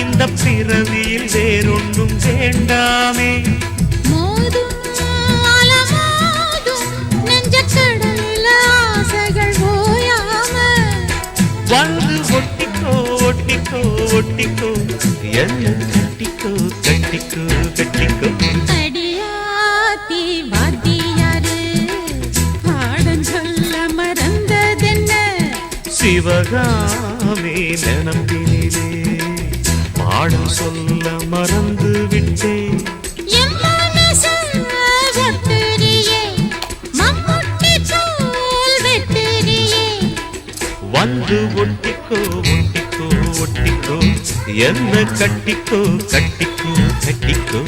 இந்த பிறவியில் வேறொன்றும் வேண்டாமே. வந்து ஒட்டிக்கோ ஒட்டிக்கோ ஒட்டிக்கோ என்ன கட்டிக்கோ கட்டிக்கோ கட்டிக்கோ. அடியாத்தி வாத்தியாரு பாடம் சொல்ல மறந்ததென்ன? சிவகாமி நினப்பினிலே பாடம் சொல்ல மறந்து விட்டேன். வந்து ஒட்டிக்கோ ஒட்டிக்கோ ஒட்டிக்கோ என்ன கட்டிக்கோ கட்டிக்கோ கட்டிக்கோ.